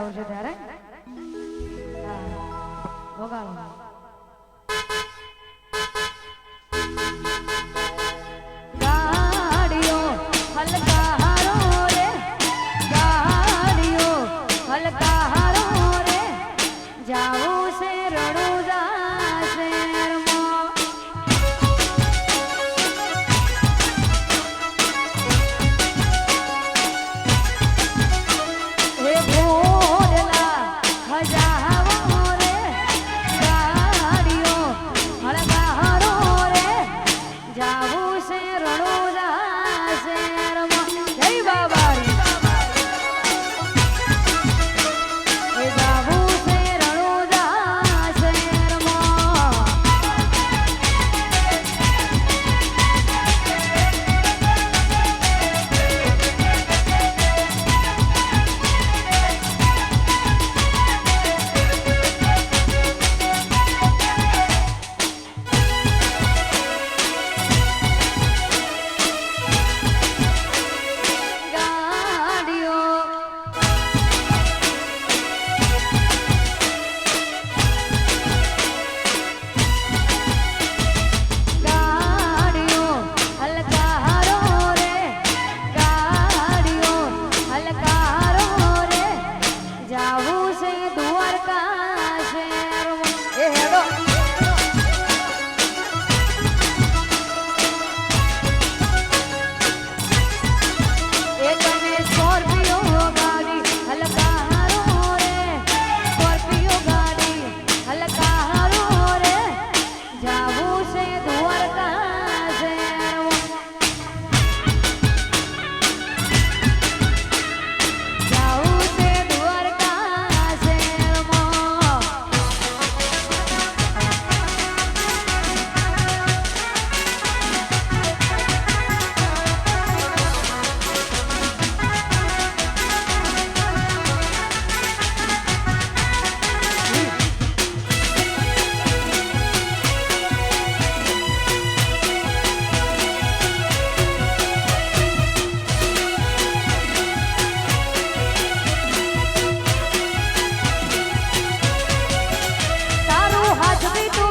આવશે ત્યારે. વગાડો. જાઓ together. পাবে তো